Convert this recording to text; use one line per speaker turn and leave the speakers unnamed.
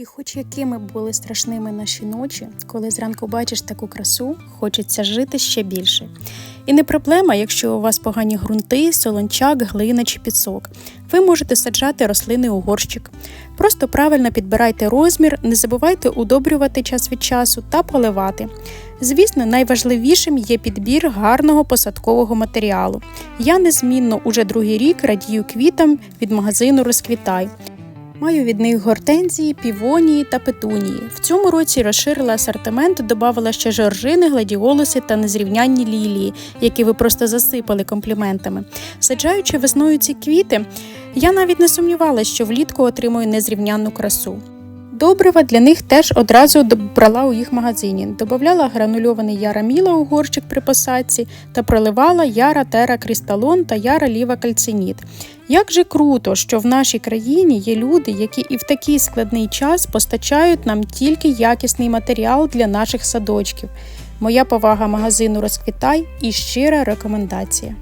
І хоч якими були страшними наші ночі, коли зранку бачиш таку красу, хочеться жити ще більше. І не проблема, якщо у вас погані ґрунти, солончак, глина чи пісок. Ви можете саджати рослини у горщик. Просто правильно підбирайте розмір, не забувайте удобрювати час від часу та поливати. Звісно, найважливішим є підбір гарного посадкового матеріалу. Я незмінно уже другий рік радію квітам від магазину Розквітай. Маю від них гортензії, півонії та петунії. В цьому році розширила асортимент, додавала ще жоржини, гладіолуси та незрівнянні лілії, які ви просто засипали компліментами. Саджаючи весною ці квіти, я навіть не сумнівалася, що влітку отримую незрівнянну красу. Добрива для них теж одразу брала у їх магазині. Добавляла гранульований яра міла у горщик при посадці та проливала яра тера крісталон та яра ліва кальциніт. Як же круто, що в нашій країні є люди, які і в такий складний час постачають нам тільки якісний матеріал для наших садочків. Моя повага магазину Розквітай і щира рекомендація.